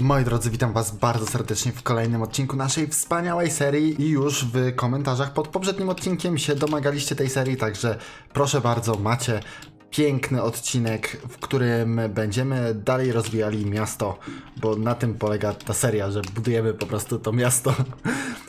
Moi drodzy, witam Was bardzo serdecznie w kolejnym odcinku naszej wspaniałej serii. I już w komentarzach pod poprzednim odcinkiem się domagaliście tej serii, także proszę bardzo, macie piękny odcinek, w którym będziemy dalej rozwijali miasto, bo na tym polega ta seria, że budujemy po prostu to miasto.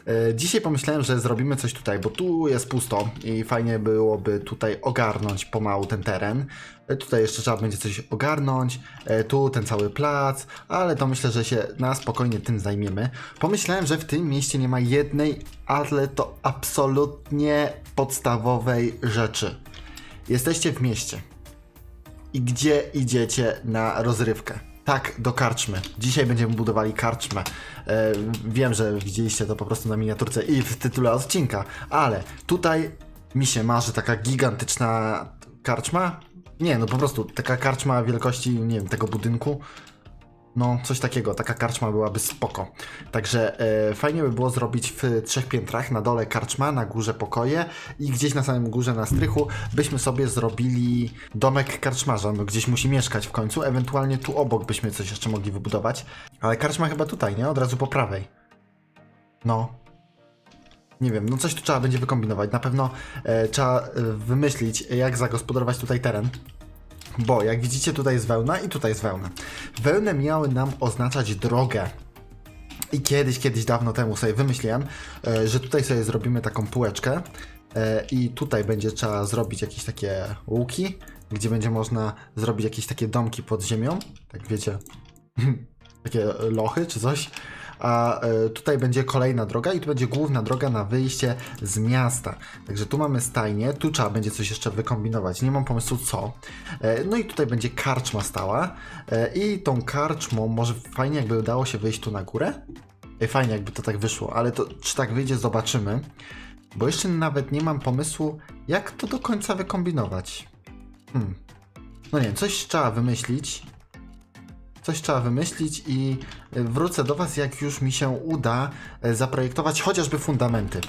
E, Dzisiaj pomyślałem, że zrobimy coś tutaj, bo tu jest pusto i fajnie byłoby tutaj ogarnąć pomału ten teren. E, Tutaj jeszcze trzeba będzie coś ogarnąć, e, tu ten cały plac, ale to myślę, że się na spokojnie tym zajmiemy. Pomyślałem, że w tym mieście nie ma jednej, ale to absolutnie podstawowej rzeczy. Jesteście w mieście. I gdzie idziecie na rozrywkę? Tak, do karczmy. Dzisiaj będziemy budowali karczmę. E, wiem, że widzieliście to po prostu na miniaturce i w tytule odcinka, ale tutaj mi się marzy taka gigantyczna karczma. Nie, no po prostu taka karczma wielkości, nie wiem, tego budynku. No, coś takiego, taka karczma byłaby spoko. Także e, fajnie by było zrobić w trzech piętrach, na dole karczma, na górze pokoje i gdzieś na samym górze, na strychu, byśmy sobie zrobili domek karczmarza, no gdzieś musi mieszkać w końcu, ewentualnie tu obok byśmy coś jeszcze mogli wybudować. Ale karczma chyba tutaj, nie? Od razu po prawej. No. Nie wiem, no coś tu trzeba będzie wykombinować. Na pewno e, trzeba e, wymyślić, jak zagospodarować tutaj teren. Bo jak widzicie, tutaj jest wełna i tutaj jest wełna. Wełny miały nam oznaczać drogę. I kiedyś, kiedyś dawno temu sobie wymyśliłem, e, że tutaj sobie zrobimy taką półeczkę e, i tutaj będzie trzeba zrobić jakieś takie łuki, gdzie będzie można zrobić jakieś takie domki pod ziemią, tak wiecie, takie lochy czy coś. A e, tutaj będzie kolejna droga i tu będzie główna droga na wyjście z miasta. Także tu mamy stajnię, tu trzeba będzie coś jeszcze wykombinować. Nie mam pomysłu co. E, no i tutaj będzie karczma stała. E, I tą karczmą może fajnie jakby udało się wyjść tu na górę. Fajnie jakby to tak wyszło, ale to czy tak wyjdzie zobaczymy. Bo jeszcze nawet nie mam pomysłu jak to do końca wykombinować. Hmm. No nie coś trzeba wymyślić. Coś trzeba wymyślić i y, wrócę do Was, jak już mi się uda y, zaprojektować chociażby fundamenty.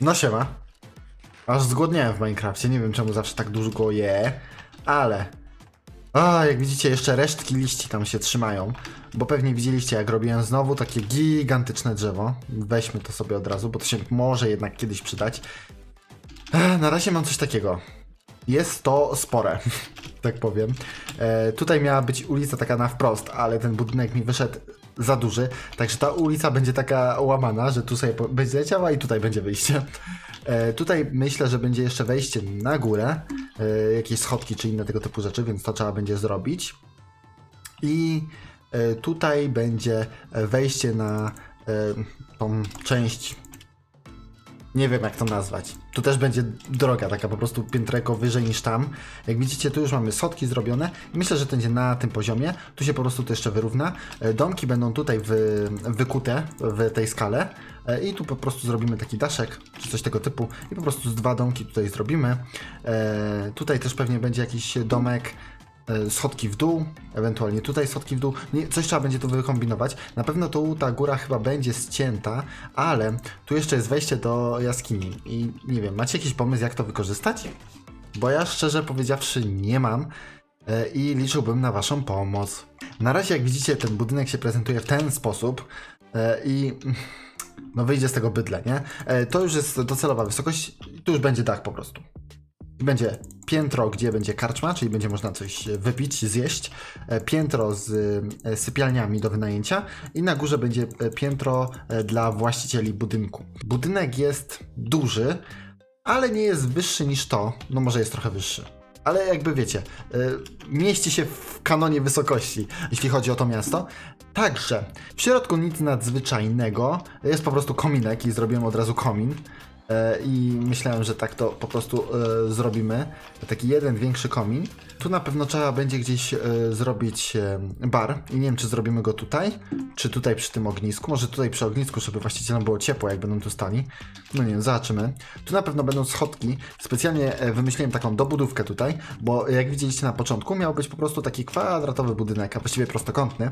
No siema. Aż zgłodniałem w Minecrafcie, nie wiem czemu zawsze tak długo je, ale... A, jak widzicie, jeszcze resztki liści tam się trzymają, bo pewnie widzieliście, jak robiłem znowu takie gigantyczne drzewo. Weźmy to sobie od razu, bo to się może jednak kiedyś przydać. Ech, na razie mam coś takiego. Jest to spore, tak powiem. E, tutaj miała być ulica taka na wprost, ale ten budynek mi wyszedł za duży, także ta ulica będzie taka łamana, że tu sobie będzie leciała i tutaj będzie wyjście. E, tutaj myślę, że będzie jeszcze wejście na górę, e, jakieś schodki czy inne tego typu rzeczy, więc to trzeba będzie zrobić. I e, tutaj będzie wejście na e, tą część nie wiem jak to nazwać. Tu też będzie droga, taka po prostu piętreko wyżej niż tam. Jak widzicie, tu już mamy schodki zrobione myślę, że to będzie na tym poziomie. Tu się po prostu to jeszcze wyrówna. E, Domki będą tutaj wy, wykute w tej skale E, i tu po prostu zrobimy taki daszek, czy coś tego typu i po prostu z dwa domki tutaj zrobimy. E, tutaj też pewnie będzie jakiś domek schodki w dół, ewentualnie tutaj schodki w dół. Nie, coś trzeba będzie tu wykombinować. Na pewno tu ta góra chyba będzie ścięta, ale tu jeszcze jest wejście do jaskini. I nie wiem, macie jakiś pomysł, jak to wykorzystać? Bo ja szczerze powiedziawszy nie mam e, i liczyłbym na Waszą pomoc. Na razie, jak widzicie, ten budynek się prezentuje w ten sposób e, i no wyjdzie z tego bydle, nie? E, To już jest docelowa wysokość, tu już będzie dach po prostu. Będzie piętro, gdzie będzie karczma, czyli będzie można coś wypić, zjeść. E, Piętro z e, sypialniami do wynajęcia i na górze będzie e, piętro e, dla właścicieli budynku. Budynek jest duży, ale nie jest wyższy niż to. No może jest trochę wyższy. Ale jakby wiecie, e, mieści się w kanonie wysokości, jeśli chodzi o to miasto. Także w środku nic nadzwyczajnego, jest po prostu kominek i zrobiłem od razu komin. E, i myślałem, że tak to po prostu e, zrobimy. Taki jeden większy komin. Tu na pewno trzeba będzie gdzieś e, zrobić bar i nie wiem, czy zrobimy go tutaj, czy tutaj przy tym ognisku. Może tutaj przy ognisku, żeby właścicielom było ciepło, jak będą tu stali. No nie wiem, zobaczymy. Tu na pewno będą schodki. Specjalnie wymyśliłem taką dobudówkę tutaj, bo jak widzieliście na początku, miał być po prostu taki kwadratowy budynek, a właściwie prostokątny.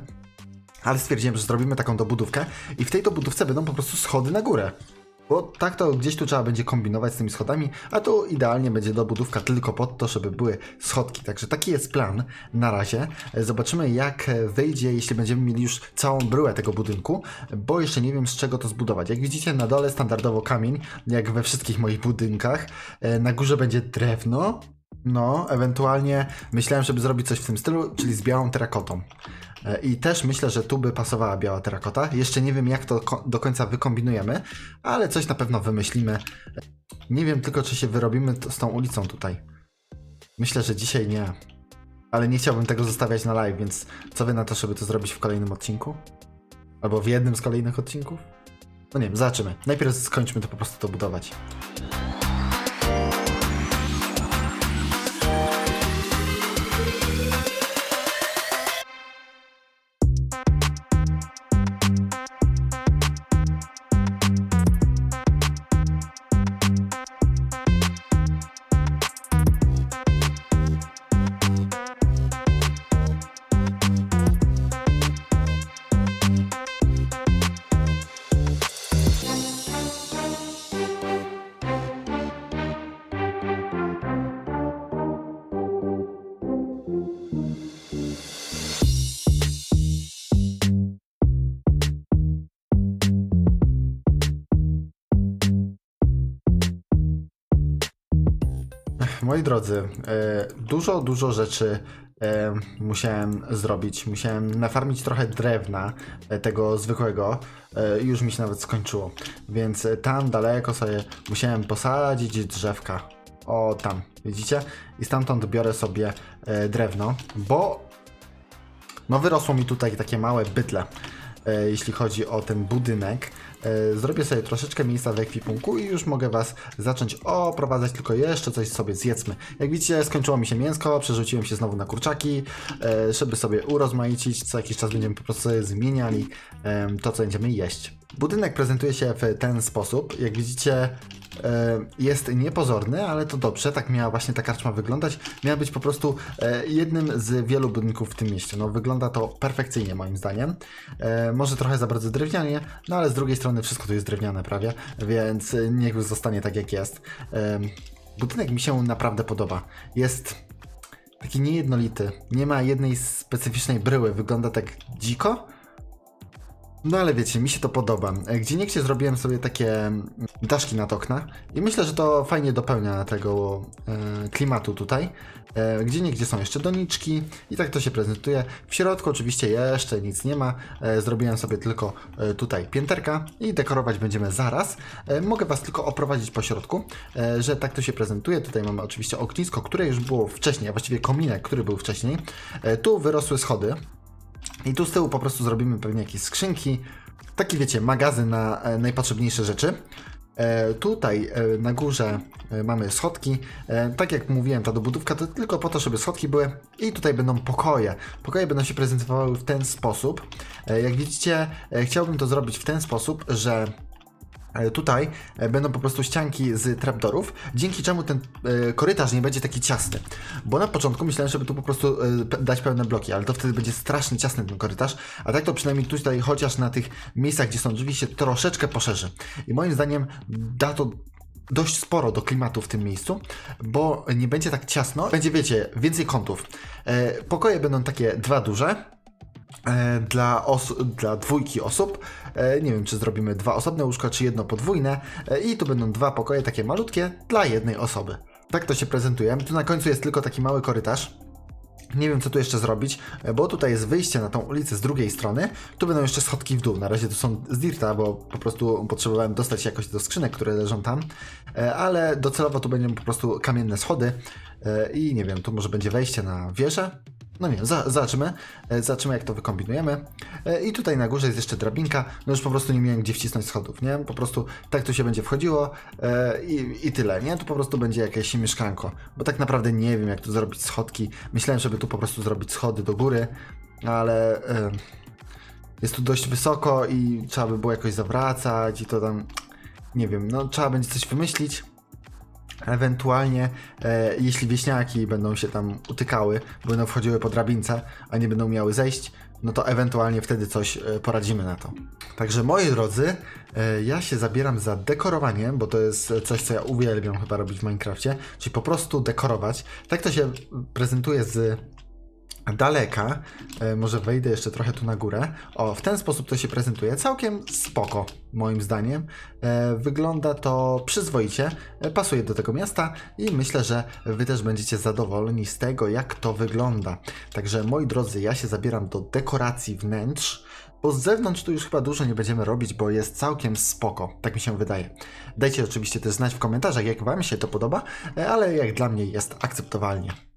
Ale stwierdziłem, że zrobimy taką dobudówkę i w tej dobudówce będą po prostu schody na górę. Bo tak to gdzieś tu trzeba będzie kombinować z tymi schodami, a tu idealnie będzie dobudówka tylko pod to, żeby były schodki. Także taki jest plan na razie. Zobaczymy jak wyjdzie, jeśli będziemy mieli już całą bryłę tego budynku, bo jeszcze nie wiem z czego to zbudować. Jak widzicie na dole standardowo kamień, jak we wszystkich moich budynkach. E, Na górze będzie drewno, no, ewentualnie myślałem, żeby zrobić coś w tym stylu, czyli z białą terakotą. E, I też myślę, że tu by pasowała biała terakota. Jeszcze nie wiem, jak to do końca wykombinujemy, ale coś na pewno wymyślimy. Nie wiem tylko, czy się wyrobimy z tą ulicą tutaj. Myślę, że dzisiaj nie. Ale nie chciałbym tego zostawiać na live, więc co wy na to, żeby to zrobić w kolejnym odcinku? Albo w jednym z kolejnych odcinków? No nie wiem, zobaczymy. Najpierw skończmy to po prostu to budować. Moi drodzy, e, dużo, dużo rzeczy e, musiałem zrobić. Musiałem nafarmić trochę drewna e, tego zwykłego już mi się nawet skończyło. Więc tam daleko sobie musiałem posadzić drzewka. O, tam, widzicie? I stamtąd biorę sobie drewno, bo no wyrosło mi tutaj takie małe bytle, jeśli chodzi o ten budynek. E, Zrobię sobie troszeczkę miejsca w ekwipunku i już mogę Was zacząć oprowadzać, tylko jeszcze coś sobie zjedzmy. Jak widzicie, skończyło mi się mięsko, przerzuciłem się znowu na kurczaki, e, żeby sobie urozmaicić, co jakiś czas będziemy po prostu zmieniali em, to, co będziemy jeść. Budynek prezentuje się w ten sposób. Jak widzicie, e, jest niepozorny, ale to dobrze, tak miała właśnie ta karczma wyglądać. Miała być po prostu e, jednym z wielu budynków w tym mieście. No, wygląda to perfekcyjnie moim zdaniem. E, Może trochę za bardzo drewnianie, no ale z drugiej strony wszystko tu jest drewniane prawie, więc niech już zostanie tak jak jest. Budynek mi się naprawdę podoba. Jest taki niejednolity. Nie ma jednej specyficznej bryły. Wygląda tak dziko. No ale wiecie, mi się to podoba. E, Gdzie niegdzie zrobiłem sobie takie mm, daszki nad okna i myślę, że to fajnie dopełnia tego e, klimatu tutaj. E, gdzie niegdzie są jeszcze doniczki i tak to się prezentuje. W środku oczywiście jeszcze nic nie ma. E, zrobiłem sobie tylko e, tutaj pięterka i dekorować będziemy zaraz. E, mogę Was tylko oprowadzić po środku, e, że tak to się prezentuje. Tutaj mamy oczywiście ognisko, które już było wcześniej, a właściwie kominek, który był wcześniej. E, tu wyrosły schody. I tu z tyłu po prostu zrobimy pewnie jakieś skrzynki. Taki wiecie, magazyn na e, najpotrzebniejsze rzeczy. E, tutaj e, na górze mamy schodki. Tak jak mówiłem, ta dobudówka to tylko po to, żeby schodki były. I tutaj będą pokoje. Pokoje będą się prezentowały w ten sposób. Jak widzicie, chciałbym to zrobić w ten sposób, że Tutaj e, będą po prostu ścianki z trapdorów, dzięki czemu ten e, korytarz nie będzie taki ciasny. Bo na początku myślałem, żeby tu po prostu e, dać pełne bloki, ale to wtedy będzie strasznie ciasny ten korytarz, a tak to przynajmniej tutaj, chociaż na tych miejscach, gdzie są drzwi, się troszeczkę poszerzy. I moim zdaniem da to dość sporo do klimatu w tym miejscu, bo nie będzie tak ciasno, będzie, wiecie, więcej kątów. E, Pokoje będą takie dwa duże, e, dla, dla dwójki osób. E, nie wiem, czy zrobimy dwa osobne łóżka, czy jedno podwójne. E, I tu będą dwa pokoje takie malutkie dla jednej osoby. Tak to się prezentuje. Tu na końcu jest tylko taki mały korytarz. Nie wiem, co tu jeszcze zrobić, e, bo tutaj jest wyjście na tą ulicę z drugiej strony. Tu będą jeszcze schodki w dół. Na razie to są z dirta, bo po prostu potrzebowałem dostać się jakoś do skrzynek, które leżą tam. Ale docelowo tu będą po prostu kamienne schody. I nie wiem, tu może będzie wejście na wieżę. No nie, za, zobaczymy, e, zobaczymy jak to wykombinujemy. E, I tutaj na górze jest jeszcze drabinka, no już po prostu nie miałem gdzie wcisnąć schodów, nie? Po prostu tak tu się będzie wchodziło e, i, i tyle, nie? Tu po prostu będzie jakieś mieszkanko, bo tak naprawdę nie wiem jak tu zrobić schodki. Myślałem, żeby tu po prostu zrobić schody do góry, ale jest tu dość wysoko i trzeba by było jakoś zawracać i to tam, nie wiem, no trzeba będzie coś wymyślić. Ewentualnie, e, jeśli wieśniaki będą się tam utykały, będą wchodziły po drabince, a nie będą miały zejść, no to ewentualnie wtedy coś e, poradzimy na to. Także moi drodzy, e, ja się zabieram za dekorowanie, bo to jest coś, co ja uwielbiam chyba robić w Minecrafcie, czyli po prostu dekorować. Tak to się prezentuje z daleka. E, może wejdę jeszcze trochę tu na górę. O, w ten sposób to się prezentuje. Całkiem spoko, moim zdaniem. E, wygląda to przyzwoicie, e, pasuje do tego miasta i myślę, że wy też będziecie zadowoleni z tego, jak to wygląda. Także moi drodzy, ja się zabieram do dekoracji wnętrz. Bo z zewnątrz tu już chyba dużo nie będziemy robić, bo jest całkiem spoko, tak mi się wydaje. Dajcie oczywiście też znać w komentarzach, jak wam się to podoba, ale jak dla mnie jest akceptowalnie.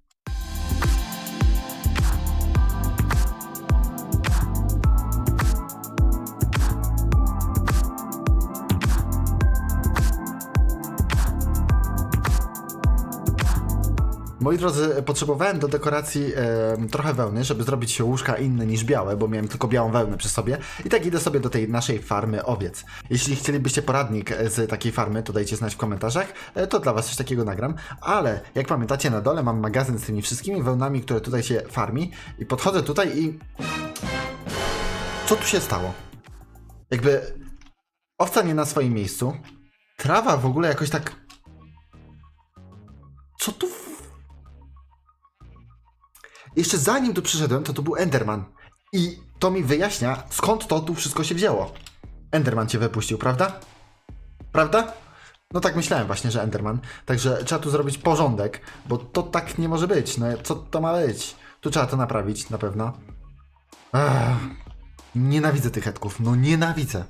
Moi drodzy, potrzebowałem do dekoracji em, trochę wełny, żeby zrobić się łóżka inne niż białe, bo miałem tylko białą wełnę przy sobie. I tak idę sobie do tej naszej farmy owiec. Jeśli chcielibyście poradnik e, z takiej farmy, to dajcie znać w komentarzach, e, to dla was coś takiego nagram. Ale jak pamiętacie, na dole mam magazyn z tymi wszystkimi wełnami, które tutaj się farmi. I podchodzę tutaj i... Co tu się stało? Jakby owca nie na swoim miejscu. Trawa w ogóle jakoś tak... Co tu... jeszcze zanim tu przyszedłem, to tu był Enderman. I to mi wyjaśnia, skąd to tu wszystko się wzięło. Enderman cię wypuścił, prawda? Prawda? No tak myślałem właśnie, że Enderman. Także trzeba tu zrobić porządek, bo to tak nie może być. No co to ma być? Tu trzeba to naprawić, na pewno. Ech, nienawidzę tych hetków, no nienawidzę.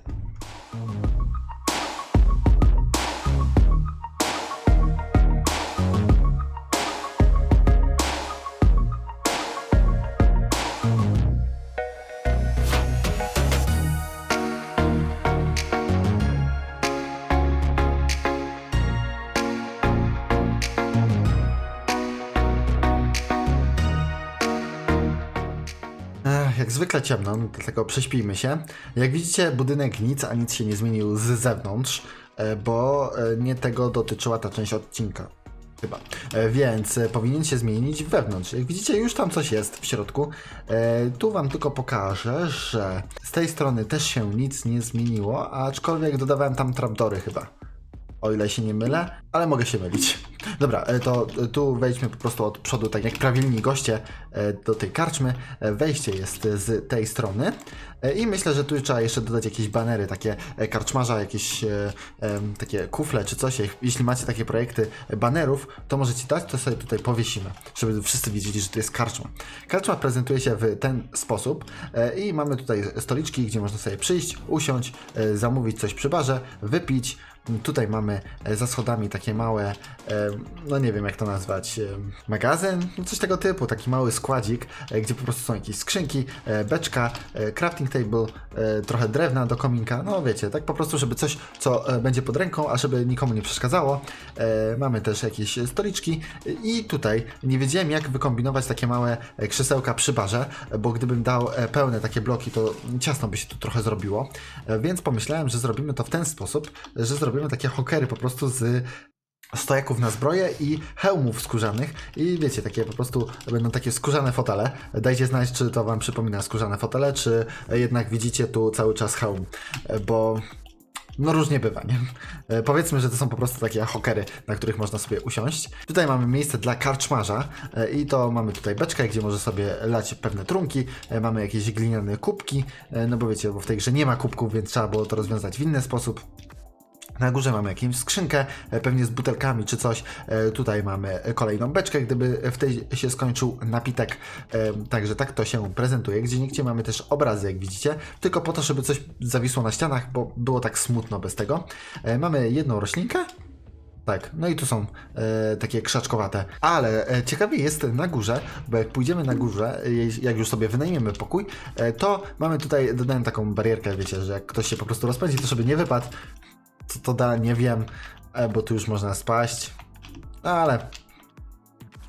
Zwykle ciemno, no dlatego prześpijmy się. Jak widzicie, budynek nic, a nic się nie zmienił z zewnątrz, e, bo e, nie tego dotyczyła ta część odcinka. Chyba. E, Więc powinien się zmienić wewnątrz. Jak widzicie, już tam coś jest w środku. Tu wam tylko pokażę, że z tej strony też się nic nie zmieniło, aczkolwiek dodawałem tam trapdory chyba o ile się nie mylę, ale mogę się mylić. Dobra, e, to e, tu wejdźmy po prostu od przodu, tak jak prawilni goście e, do tej karczmy. Wejście jest z tej strony i myślę, że tu trzeba jeszcze dodać jakieś banery, takie karczmarza, jakieś takie kufle czy coś. Jeśli macie takie projekty banerów, to możecie dać, to sobie tutaj powiesimy, żeby wszyscy wiedzieli, że to jest karczma. Karczma prezentuje się w ten sposób i mamy tutaj stoliczki, gdzie można sobie przyjść, usiąść, zamówić coś przy barze, wypić, Tutaj mamy e, za schodami takie małe, e, no nie wiem jak to nazwać, e, magazyn, no coś tego typu, taki mały składzik, gdzie po prostu są jakieś skrzynki, beczka, crafting table, trochę drewna do kominka, no wiecie, tak po prostu, żeby coś, co będzie pod ręką, a żeby nikomu nie przeszkadzało. Mamy też jakieś stoliczki i tutaj nie wiedziałem jak wykombinować takie małe krzesełka przy barze, bo gdybym dał pełne takie bloki, to ciasno by się tu trochę zrobiło, więc pomyślałem, że zrobimy to w ten sposób, że zrobimy takie hokery po prostu z stojaków na zbroję i hełmów skórzanych i wiecie, takie po prostu będą takie skórzane fotele. Dajcie znać, czy to wam przypomina skórzane fotele, czy jednak widzicie tu cały czas hełm, bo no różnie bywa, nie? E, powiedzmy, że to są po prostu takie hokery, na których można sobie usiąść. Tutaj mamy miejsce dla karczmarza e, i to mamy tutaj beczkę, gdzie może sobie lać pewne trunki, e, mamy jakieś gliniane kubki, no bo wiecie, bo w tej grze nie ma kubków, więc trzeba było to rozwiązać w inny sposób. Na górze mamy jakąś skrzynkę, e, pewnie z butelkami czy coś. E, Tutaj mamy kolejną beczkę, gdyby w tej się skończył napitek. E, Także tak to się prezentuje. Gdzie nigdzie mamy też obrazy, jak widzicie, tylko po to, żeby coś zawisło na ścianach, bo było tak smutno bez tego. Mamy jedną roślinkę, Tak, no i tu są e, takie krzaczkowate. Ale e, ciekawie jest na górze, bo jak pójdziemy na górze, e, jak już sobie wynajmiemy pokój, e, to mamy tutaj, dodałem taką barierkę, wiecie, że jak ktoś się po prostu rozpędzi, to żeby nie wypadł. Co to da, nie wiem, e, bo tu już można spaść. No ale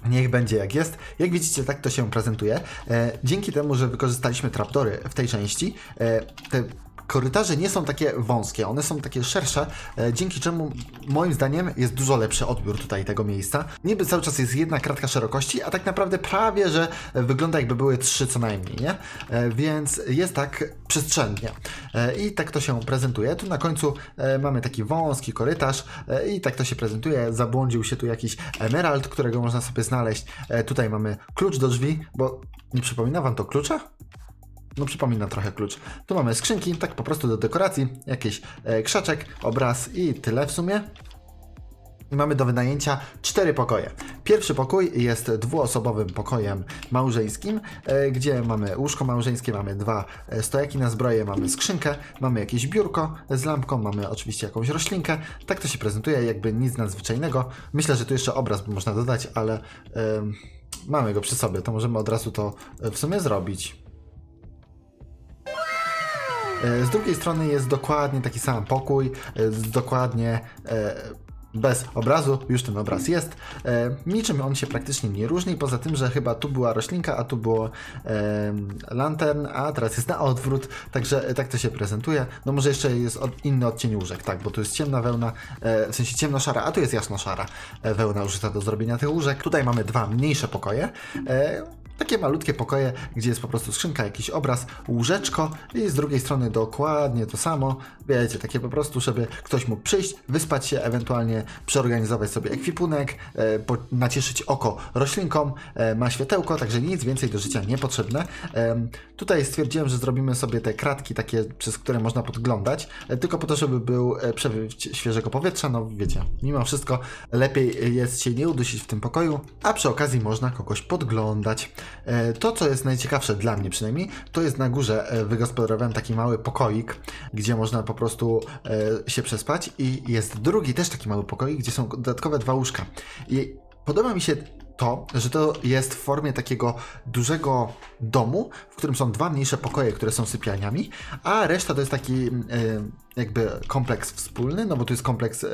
Niech będzie jak jest. Jak widzicie, tak to się prezentuje. E, dzięki temu, że wykorzystaliśmy trapdory w tej części, e, te korytarze nie są takie wąskie, one są takie szersze, e, dzięki czemu moim zdaniem jest dużo lepszy odbiór tutaj tego miejsca. Niby cały czas jest jedna kratka szerokości, a tak naprawdę prawie, że wygląda jakby były trzy co najmniej, nie? E, więc jest tak przestrzennie. E, I tak to się prezentuje. Tu na końcu mamy taki wąski korytarz i tak to się prezentuje. Zabłądził się tu jakiś emerald, którego można sobie znaleźć. Tutaj mamy klucz do drzwi, bo nie przypomina wam to klucza? No przypomina trochę klucz. Tu mamy skrzynki, tak po prostu do dekoracji, jakiś e, krzaczek, obraz i tyle w sumie. I mamy do wynajęcia cztery pokoje. Pierwszy pokój jest dwuosobowym pokojem małżeńskim, e, gdzie mamy łóżko małżeńskie, mamy dwa e, stojaki na zbroję, mamy skrzynkę, mamy jakieś biurko z lampką, mamy oczywiście jakąś roślinkę. Tak to się prezentuje, jakby nic nadzwyczajnego. Myślę, że tu jeszcze obraz można dodać, ale em, mamy go przy sobie, to możemy od razu to e, w sumie zrobić. E, Z drugiej strony jest dokładnie taki sam pokój, e, dokładnie e, bez obrazu, już ten obraz jest. Niczym on się praktycznie nie różni, poza tym, że chyba tu była roślinka, a tu było lantern, a teraz jest na odwrót, także tak to się prezentuje. No może jeszcze jest od, inny odcień łóżek, tak, bo tu jest ciemna wełna, w sensie ciemno-szara, a tu jest jasno-szara wełna użyta do zrobienia tych łóżek. Tutaj mamy dwa mniejsze pokoje. Takie malutkie pokoje, gdzie jest po prostu skrzynka, jakiś obraz, łóżeczko i z drugiej strony dokładnie to samo. Wiecie, takie po prostu, żeby ktoś mógł przyjść, wyspać się, ewentualnie przeorganizować sobie ekwipunek, e, po, nacieszyć oko roślinką, e, ma światełko, także nic więcej do życia niepotrzebne. Em, tutaj stwierdziłem, że zrobimy sobie te kratki takie, przez które można podglądać, e, tylko po to, żeby był e, świeżego powietrza, no wiecie, mimo wszystko lepiej jest się nie udusić w tym pokoju, a przy okazji można kogoś podglądać. E, To, co jest najciekawsze dla mnie przynajmniej, to jest na górze e, wygospodarowałem taki mały pokoik, gdzie można po prostu e, się przespać i jest drugi też taki mały pokoik, gdzie są dodatkowe dwa łóżka. I podoba mi się to, że to jest w formie takiego dużego domu, w którym są dwa mniejsze pokoje, które są sypialniami, a reszta to jest taki e, jakby kompleks wspólny, no bo tu jest kompleks e,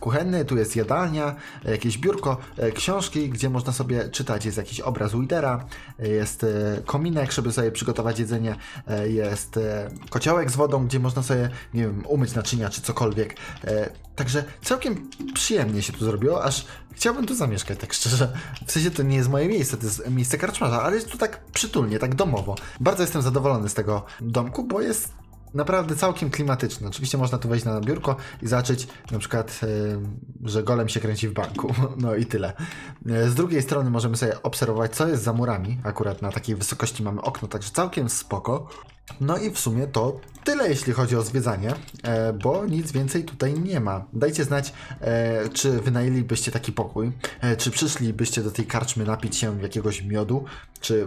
kuchenny, tu jest jadalnia, e, jakieś biurko, e, książki, gdzie można sobie czytać, jest jakiś obraz Widera, e, jest e, kominek, żeby sobie przygotować jedzenie, e, jest e, kociołek z wodą, gdzie można sobie, nie wiem, umyć naczynia czy cokolwiek. E, także całkiem przyjemnie się tu zrobiło, aż chciałbym tu zamieszkać, tak szczerze. W sensie to nie jest moje miejsce, to jest miejsce karczmarza, ale jest tu tak przytulnie, tak domowo. Bardzo jestem zadowolony z tego domku, bo jest naprawdę całkiem klimatyczny. Oczywiście można tu wejść na biurko i zacząć na przykład, e, że golem się kręci w banku. No i tyle. E, Z drugiej strony możemy sobie obserwować, co jest za murami. Akurat na takiej wysokości mamy okno, także całkiem spoko. No i w sumie to tyle, jeśli chodzi o zwiedzanie, e, bo nic więcej tutaj nie ma. Dajcie znać, e, czy wynajęlibyście taki pokój, e, czy przyszlibyście do tej karczmy napić się jakiegoś miodu, czy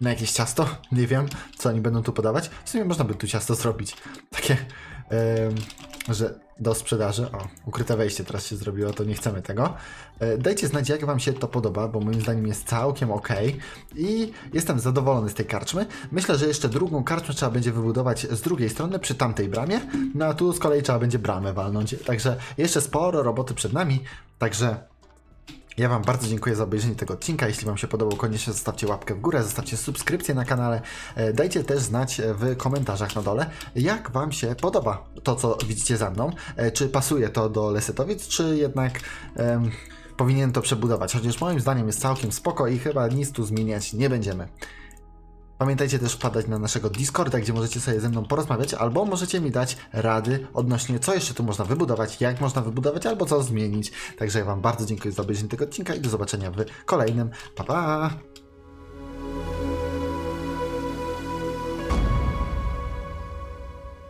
na jakieś ciasto, nie wiem, co oni będą tu podawać. W sumie można by tu ciasto zrobić. Takie, em, że do sprzedaży. O, ukryte wejście teraz się zrobiło, to nie chcemy tego. E, Dajcie znać, jak Wam się to podoba, bo moim zdaniem jest całkiem ok. I jestem zadowolony z tej karczmy. Myślę, że jeszcze drugą karczmę trzeba będzie wybudować z drugiej strony, przy tamtej bramie. No a tu z kolei trzeba będzie bramę walnąć. Także jeszcze sporo roboty przed nami. Także ja Wam bardzo dziękuję za obejrzenie tego odcinka. Jeśli Wam się podobał, koniecznie zostawcie łapkę w górę, zostawcie subskrypcję na kanale. E, Dajcie też znać e, w komentarzach na dole, jak Wam się podoba to, co widzicie za mną. E, Czy pasuje to do Lesetowic, czy jednak em, powinien to przebudować. Chociaż moim zdaniem jest całkiem spoko i chyba nic tu zmieniać nie będziemy. Pamiętajcie też wpadać na naszego Discorda, gdzie możecie sobie ze mną porozmawiać, albo możecie mi dać rady odnośnie, co jeszcze tu można wybudować, jak można wybudować, albo co zmienić. Także ja Wam bardzo dziękuję za obejrzenie tego odcinka i do zobaczenia w kolejnym. Pa, pa!